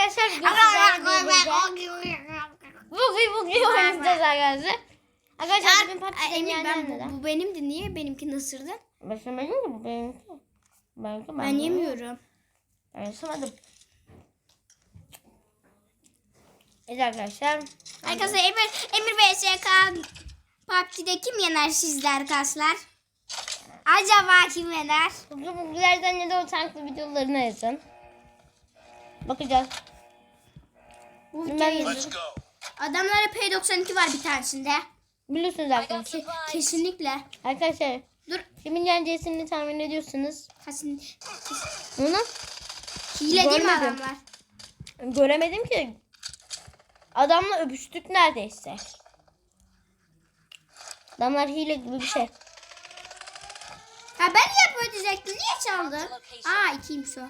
arkadaşlar bugün bugün oynayacağız arkadaşlar. Arkadaşlar bugün ben yeniden bu, benimdi. Niye benimkini ısırdın? Ben benim de bu benimki. Benimki ben, Ben yemiyorum. Ben ısırmadım. Evet arkadaşlar. Arkadaşlar Emir, Emir vs Kaan PUBG'de kim yener sizde arkadaşlar? Acaba kim yener? Bugün bugünlerden ne de o tanklı videolarını yazın. Bakacağız. Videoyu Let's go. Adamlara P92 var bir tanesinde. Biliyorsunuz arkadaşlar. Ke- kesinlikle. Arkadaşlar Dur. kimin yeneceğini tahmin ediyorsunuz. Kesin. Bunu Hile değil mi Görmedim. adamlar? göremedim ki. Adamla öpüştük neredeyse. Adamlar hile gibi bir şey. Ha ben niye böyle diyecektim? Niye çaldın? Aa ikiymiş o.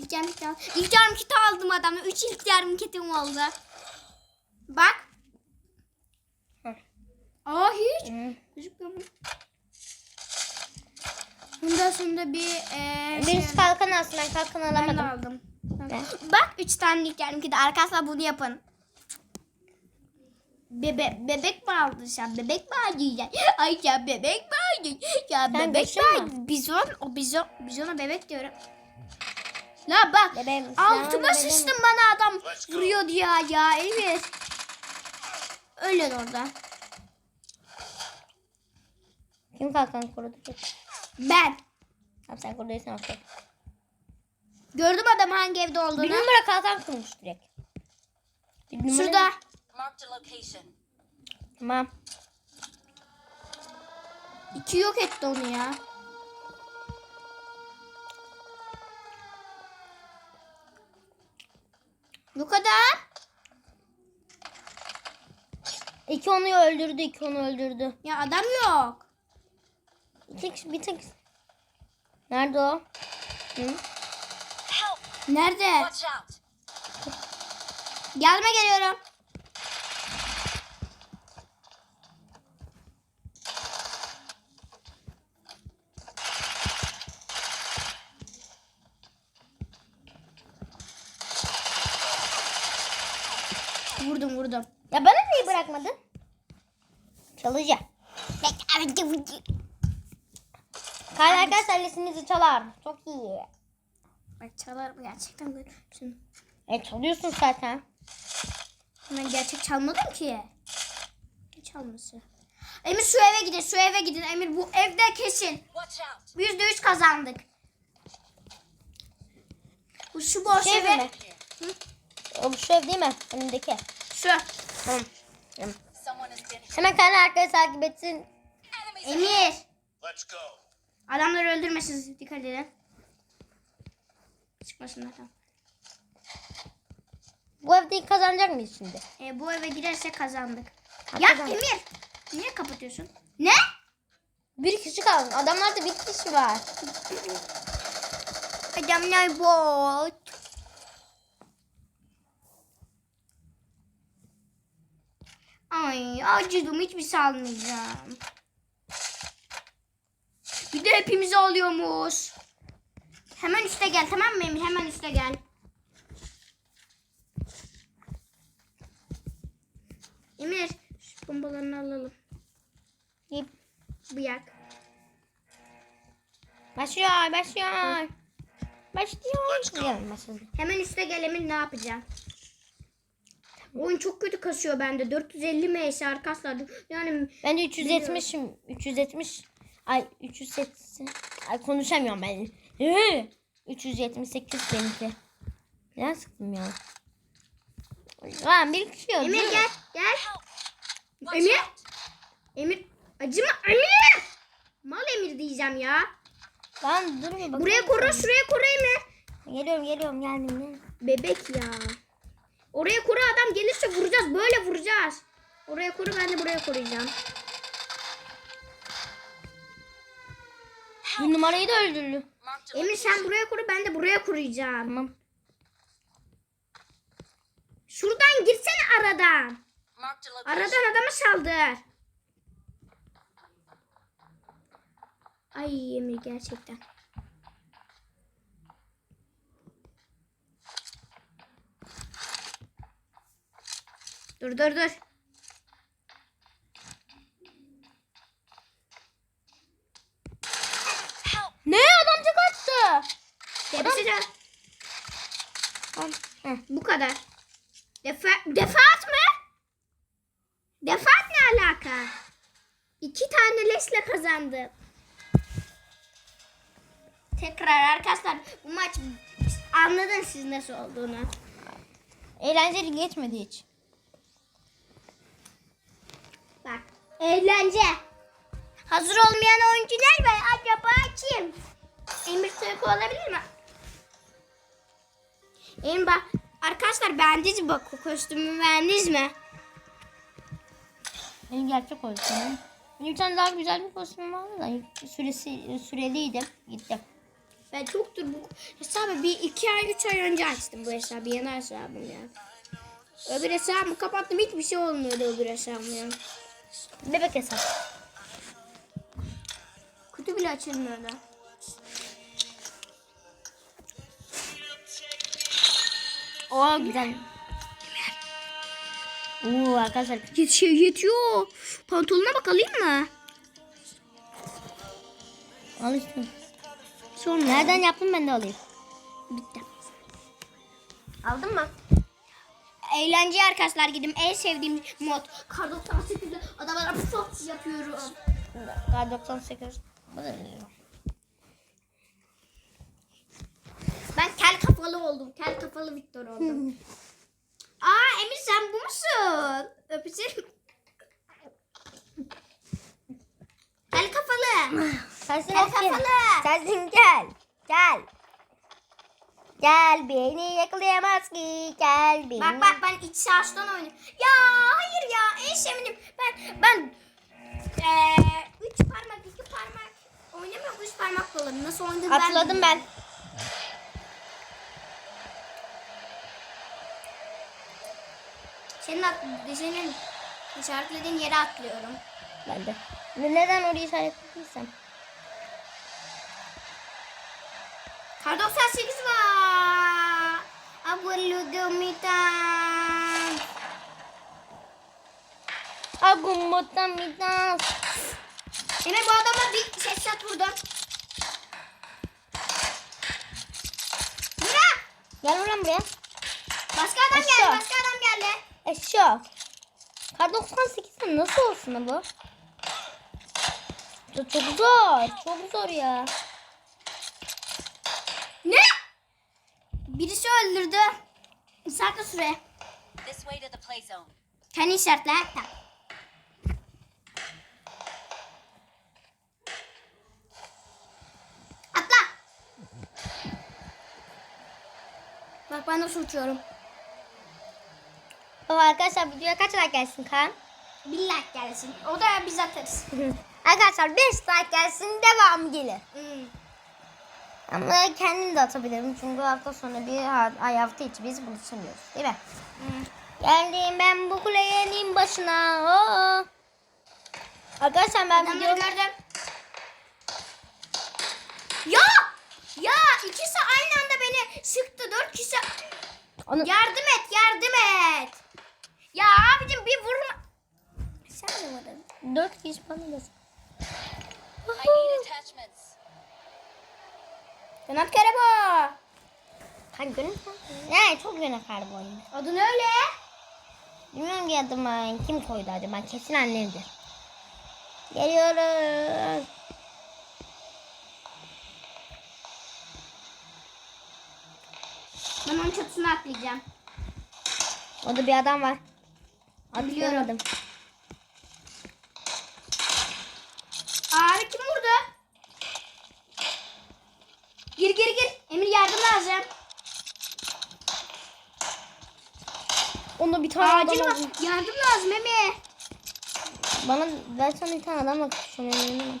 İlk yarım kiti aldım. İlk yarım kiti aldım adamla. Üç ilk yarım kitim oldu. Bak. Hı. Aa hiç. Gözükmüyor mu? Bundan sonra bir eee şey, Birisi kalkan alsın ben kalkan ben de alamadım. aldım. Bak üç tane ilk yarım kiti. Arkadaşlar bunu yapın. Bebe bebek mi aldın sen? Bebek mi aldın? Ay ya bebek mi aldın? Ya Sen bebek mi aldın? Bizon, o bizon, bizona bebek diyorum. La bak. Bebeğim, Altıma sıçtım bana adam go. vuruyordu ya ya Emir. Öyle orada. Kim kalkan korudu ki? Ben. Tamam sen koruduysan okey. Gördüm adam hangi evde olduğunu. Bir numara kalkan kurmuş direkt. Bir numara- Şurada. Tamam. İki yok etti onu ya. Bu kadar. İki onu öldürdü, iki onu öldürdü. Ya adam yok. İki kişi, bir tek. Nerede o? Hı? Nerede? Gelme geliyorum. Vurdum vurdum. Ya bana niye bırakmadın? Çalacağım. Listenizi çalar. Çok iyi. Bak çalarım gerçekten böyle. Şunu. E çalıyorsun zaten. Ben gerçek çalmadım ki. Ne çalması? Emir şu eve gidin, şu eve gidin. Emir bu evde kesin. Watch out! Yüzde üç kazandık. Bu şu boş Şey eve. mi? O şu ev değil mi? Önündeki. Şu. Tamam. Hemen kayın arkadaşlar takip etsin. Emir. Let's go. Adamları öldürmesin. Dikkat edin. Çıkmasınlar tamam. Bu evde kazanacak mıyız şimdi? E, bu eve girerse kazandık. Ha, ya kazandık. Emir. Niye kapatıyorsun? Ne? Bir kişi kaldı. Adamlarda bir kişi var. Adamlar bot. Ay acıdım hiçbir şey almayacağım. Bir de hepimizi alıyormuş. Hemen üste gel tamam mı Emir? Hemen üste gel. Emir şu bombalarını alalım. İp. Bıyak. Başlıyor, başlıyor. Başlıyor. Hemen üste gel Emir ne yapacağım? Oyun çok kötü kasıyor bende. 450 ms arkadaşlar. Yani Ben de 370'im. 370. Ay 380. Ay konuşamıyorum ben. Hı! 378 benimki. Ne sıktım ya. Lan bir kişi yok. Emir gel gel. Emir. Emir acıma Emir. Mal Emir diyeceğim ya. Lan dur bir bakayım. Buraya koru şuraya koru Emir. Geliyorum geliyorum geldim. ne? Bebek ya. Oraya koru adam gelirse vuracağız. Böyle vuracağız. Oraya koru ben de buraya koruyacağım. Bir numarayı da öldürdü. Emir sen buraya kur ben de buraya kuracağım. Şuradan girsene aradan. Aradan adamı saldır. Ay Emir gerçekten. Dur dur dur. Kadar. Defa defat mı? Defat ne alaka? İki tane lesle kazandı. Tekrar arkadaşlar bu maç anladın siz nasıl olduğunu. Eğlenceli geçmedi hiç. Bak eğlence. Hazır olmayan oyuncular var. Acaba kim? Emir Türk olabilir mi? Emir bak. Arkadaşlar beğendiniz mi bak kostümü beğendiniz mi? Benim gerçek kostümüm. Benim tane daha güzel bir kostümüm vardı da süresi, süreliydi. Gitti. Ben çoktur bu hesabı bir iki ay üç ay önce açtım bu hesabı yeni hesabım ya. Öbür hesabımı kapattım hiçbir şey olmuyordu öbür hesabım ya. Bebek hesap. Kutu bile açılmıyordu. Oo güzel. Oo arkadaşlar. Yetiyor yetiyor. Pantolona bak alayım mı? Al işte. Sonra Nereden yaptım ben de alayım. bitti. Aldın mı? Eğlence arkadaşlar gidim en sevdiğim mod. Kar 98'de adamlara puf yapıyorum. Kar 98. Bu da iyi. Ben kel kafalı oldum. Kel kafalı Victor oldum. Aa Emir sen bu musun? Öpeceğim. Kel kafalı. Sensin Gel o ki. kafalı. Sensin gel. Gel. Gel beni yakalayamaz ki. Gel beni. Bak bak ben iç savaştan oynuyorum. Ya hayır ya en sevdiğim ben ben eee üç parmak iki parmak oynamıyorum üç parmak dolarım. Nasıl oynadığını ben Atladım ben. At, senin işaretlediğin yere atlıyorum. Ben de. Ne- Neden orayı işaretlediysem. Kar 98 var. Agumbotan mitas. Emre bu adama bir ses sat vurdum. Bırak. Gel ulan buraya. Başka adam geldi. Aşağı. Başka adam geldi. Eşya. Kar 98'de nasıl olsun bu? Çok, çok zor. Çok zor ya. Ne? Birisi öldürdü. Sakla süre. Kendi işaretle. Tamam. Atla. Bak ben nasıl uçuyorum. Baba arkadaşlar videoya kaç like gelsin Kaan? Bir like gelsin. O da biz atarız. arkadaşlar 5 like gelsin devam gelir. Hmm. Ama kendim de atabilirim çünkü hafta sonu bir ay hafta içi biz buluşamıyoruz değil mi? Hmm. Geldim ben bu kulenin başına. Oo. Arkadaşlar ben Adamları video... gördüm. Ya! Ya ikisi aynı anda beni sıktı. Dört kişi. Onu... Yardım et, yardım et. Ya abicim bir vurma. Sen de vurdun. 4 kişi bana da... Kanat Karabo. Hani gönül Ne çok gönül oyun. Adın öyle. Bilmiyorum ki adıma kim koydu acaba kesin annemdir. Geliyoruz. Ben onun çatısına atlayacağım. Orada bir adam var. Biliyorum. Abi kim vurdu? Gir gir gir. Emir yardım lazım. Onda bir tane Acil adam bak. var. Yardım lazım Emir. Bana ben sana bir tane adam bakmışım. eminim.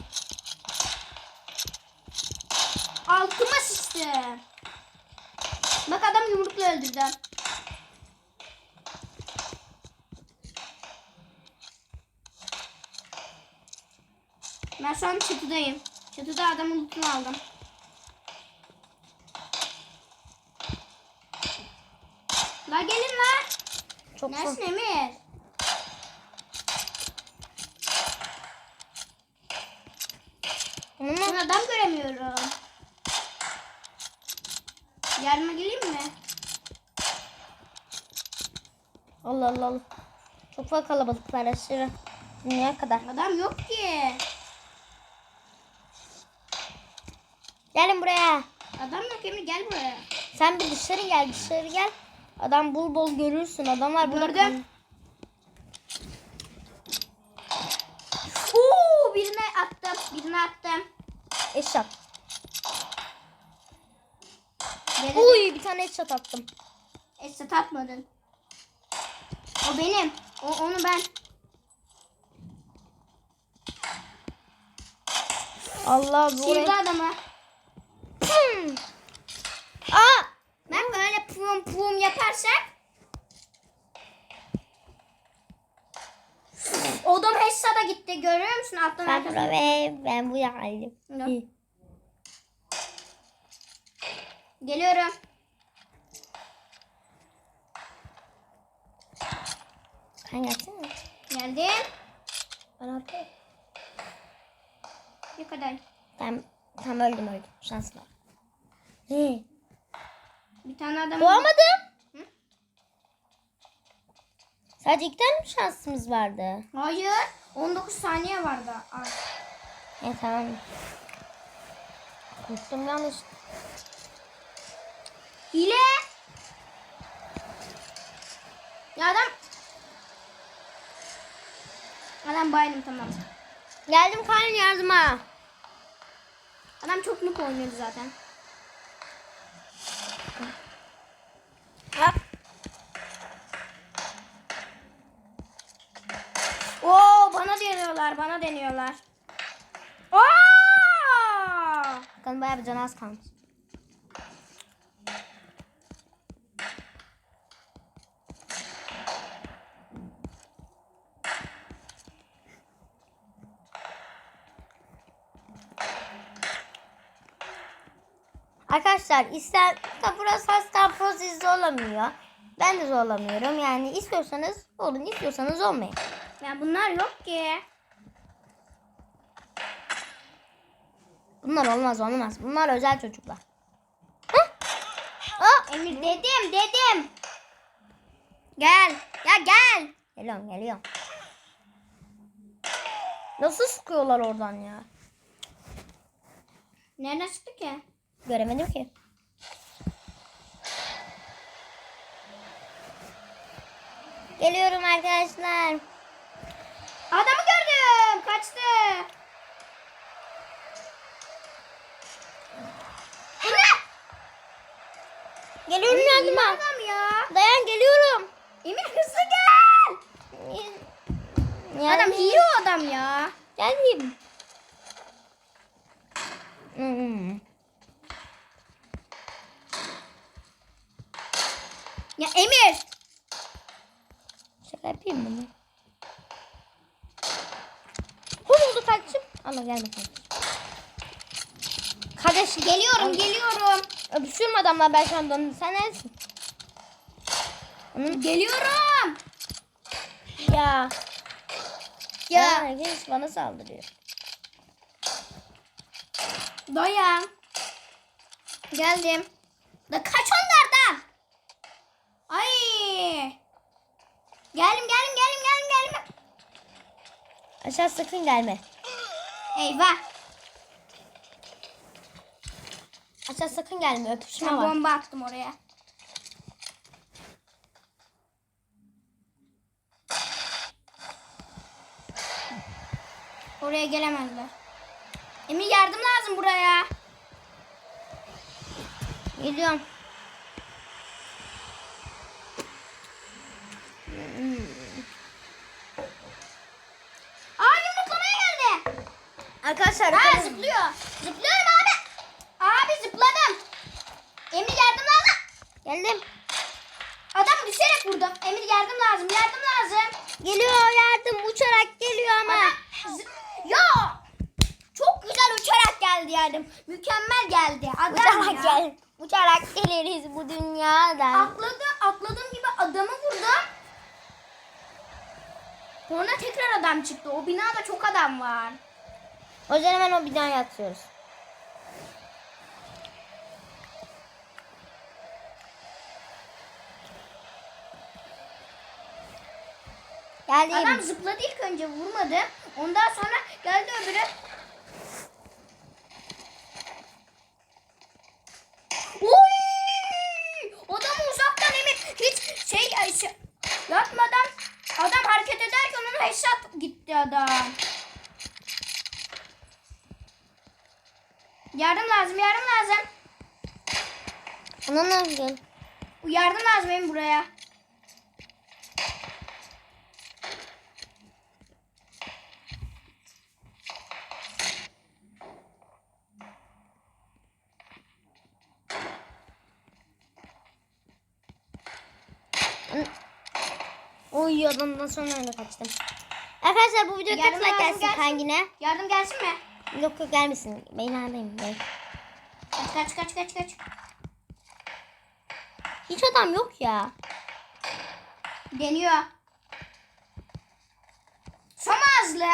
Altıma sıçtı. Bak adam yumrukla öldürdü. Ben şu an çatıdayım. Çatıda adamın lootunu aldım. La gelin la. Çok Neresin Emir? Ben adam göremiyorum. Yardıma geleyim mi? Allah Allah. Allah. Çok var kalabalıklar aşırı. Dünya kadar. Adam yok ki. Gelin buraya. Adam yok Emir gel buraya. Sen bir dışarı gel dışarı gel. Adam bul bol görürsün. Adamlar burada. Gördüm. Oo birine attım. Birine attım. Eşat. Uy bir tane eşat attım. Esat atmadın. O benim. O, onu ben. Allah bu Sildi adamı. Aa! Ben böyle pum pum yaparsak. Odam Hessa'da gitti. Görüyor musun? Alttan Ben ve ben bu geldim. Yok. Geliyorum. Sen gelsene. Geldim. Bana at. Ne kadar? Ben tam öldüm öldüm. Şanslı. He. Tane adam. Doğamadım. Hı? Sadece iki tane mi şansımız vardı? Hayır. 19 saniye vardı. Ay. E tamam. Unuttum yanlış. Hile. Ya adam. Adam bayılım tamam. Geldim Karin yardıma. Adam çok nuk oynuyordu zaten. Hop. Oo bana deniyorlar, bana deniyorlar. Aa! Bakalım bayağı bir canı az kalmış. Arkadaşlar ister burası hasta proses zorlamıyor. Ben de zorlamıyorum. Yani istiyorsanız olun, istiyorsanız olmayın. Ya bunlar yok ki. Bunlar olmaz olmaz. Bunlar özel çocuklar. Aa! Emir dedim, dedim. Gel. Ya gel. Geliyorum geliyorum. Nasıl sıkıyorlar oradan ya? Nereden çıktı ki? Göremedim ki. Geliyorum arkadaşlar. Adamı gördüm. Kaçtı. Geliyorum Emir, yardıma. Adam ya. Dayan geliyorum. Emir hızlı gel. Yani- Adam hile adam ya. Geldim. Hmm. Ya Emir. Şaka yapayım mı? Bu oldu kardeşim. Allah gelme kardeşim. Kardeşim Geliyorum, geliyorum. Öpüşüyorum adamla ben şu an donum. Sen neresin? Onun Geliyorum. ya. Ya. Herkes bana saldırıyor. Dayan. Geldim. Da kaç onlardan. Ay. Geldim geldim geldim geldim geldim. Aşağı sakın gelme. Eyvah. Aşağı sakın gelme. Öpüşme Ben var. bomba attım oraya. Oraya gelemezler. Emir yardım lazım buraya. Geliyorum. Aa yumruklamaya geldi. Arkadaşlar. Aa bakın. zıplıyor. Zıplıyorum zıpladım. Emir yardım lazım. Geldim. Adam düşerek vurdum. Emir yardım lazım. Yardım lazım. Geliyor yardım uçarak geliyor ama. Adam ya çok güzel uçarak geldi yardım. Mükemmel geldi. Adam Uçarak ya. gel. Uçarak geliriz bu dünyadan. Atladı, atladığım gibi adamı vurdum. Sonra tekrar adam çıktı. O binada çok adam var. O hemen o binaya atıyoruz. Geldim. Adam zıpladı ilk önce vurmadı. Ondan sonra geldi öbürü. Oy! Adamı uzaktan emin hiç şey, şey yapmadan adam hareket ederken ona headshot gitti adam. Yardım lazım, yardım lazım. Ona ne? Yardım lazım benim buraya. Adamdan sonra öyle kaçtım. Arkadaşlar bu video Yardım lazım, gelsin gelsin. kangine? Yardım gelsin mi? Yok yok gelmesin. Ben neredeyim? Ben. Kaç kaç kaç kaç kaç. Hiç adam yok ya. Deniyor. Son hızlı.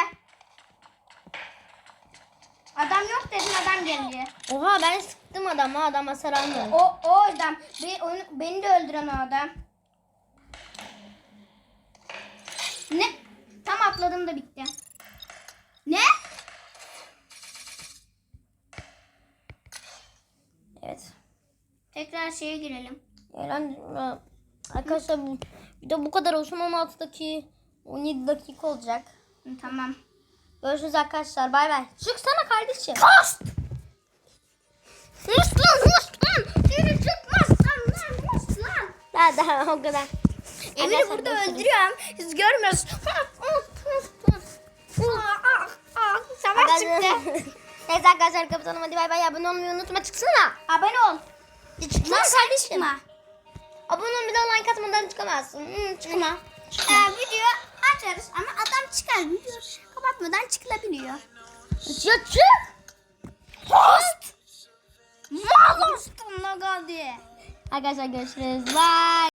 Adam yok dedin adam geldi. Oha ben sıktım adama adam hasar almıyor. O o adam. Be, onu, beni de öldüren o adam. Ne? Tam atladım da bitti. Ne? Evet. Tekrar şeye girelim. Yani, arkadaşlar bu video bu kadar olsun 16 dakika 17 dakika olacak. Hı, tamam. Görüşürüz arkadaşlar. Bay bay. Çıksana kardeşim. Kast! Mus lan mus lan! Seni çıkmazsan lan mus lan! Daha daha o kadar. Emir'i burada öldürüyorum. Siz görmüyorsunuz. Savaş çıktı. Neyse arkadaşlar kapatalım hadi bay bay. Abone olmayı unutma çıksana. Abone ol. Sen kardeşim. çıkma. Abone ol bir de like atmadan çıkamazsın. Hmm, çıkma. Ee, video açarız ama adam çıkar. Video kapatmadan çıkılabiliyor. Ya çık. Host! Mal hostun ne geldi? Arkadaşlar görüşürüz. Bye.